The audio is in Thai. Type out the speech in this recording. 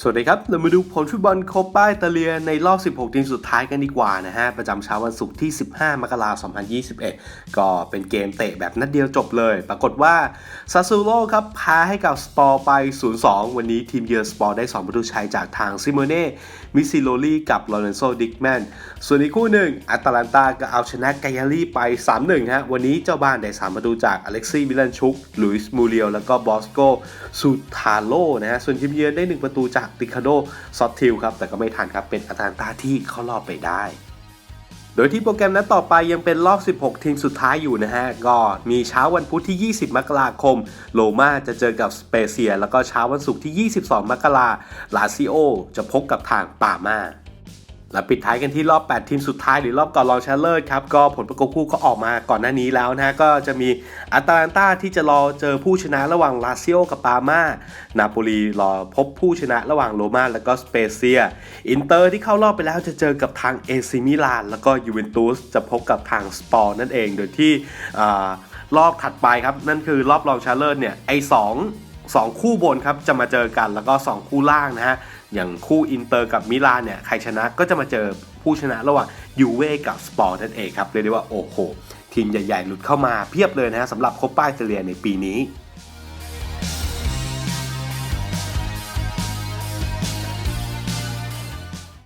สวัสดีครับ เรามาดูผลฟุตบอลโคปาอิตาเลียในรอบ 16 ทีมสุดท้ายกันดีกว่านะฮะ ประจำเช้าวันศุกร์ที่ 15 มกราคม 2021 ก็เป็นเกมเตะแบบนัดเดียวจบเลย ปรากฏว่าซาซูโร่ครับแพ้ให้กับสปอร์ไป 0-2 วันนี้ทีมเยือนสปอร์ได้ 2 ประตูชัยจากทางซิโมเน่ มิซิโลลี่กับลอเรนโซ ดิกแมน ส่วนอีกคู่หนึ่งอัตแลนตาก็เอาชนะกายาลีไป 3-1 ฮะ วันนี้เจ้าบ้านได้ 3 ประตูจากอเล็กซี่ มิลันชุก ลุยส์ มูเรียล แล้วก็บอสโก ซูทาโลนะฮะ ส่วนทีมเยือนได้ 1 ประตูจากติคาโดซอตทิลครับ แต่ก็ไม่ทันครับ เป็นอัตาลนตาที่เข้ารอบไปได้ โดยที่โปรแกรมนัดต่อไปยังเป็นรอบ 16 ทีมสุดท้ายอยู่นะฮะ ก็มีเช้าวันพุธที่ 20 มกราคม โลมาจะเจอกับสเปเซีย แล้วก็เช้าวันศุกร์ที่ 22 มกราลาซิโอ จะพบกับทางปามา และปิดท้ายกันที่รอบ 8 ทีมสุดท้ายหรือรอบก่อนรองชนะเลิศครับ ก็ผลประกบคู่ก็ออกมาก่อนหน้านี้แล้วนะฮะก็จะมีอัตแลนตาที่จะรอเจอผู้ชนะระหว่างลาซิโอกับปามานาโปลีรอพบผู้ชนะระหว่างโรมาแล้วก็สเปเซีย อินเตอร์ที่เข้ารอบไปแล้วจะเจอกับทางเอซิมิลานแล้วก็ยูเวนตุสจะพบกับทางสปอร์นั่นเองโดยที่รอบถัดไปครับ นั่นคือรอบรองชนะเลิศเนี่ยไอสอง สองคู่บนครับจะมาเจอกันแล้วก็ 2 คู่ล่างนะฮะอย่างคู่อินเตอร์กับมิลานเนี่ยใครชนะก็จะมาเจอผู้ชนะระหว่างยูเว่กับสปอร์นั่นเองครับเรียกได้ว่าโอ้โหทีมใหญ่ๆหลุดเข้ามาเพียบเลยนะฮะสำหรับโคปาอิตาเลียในปีนี้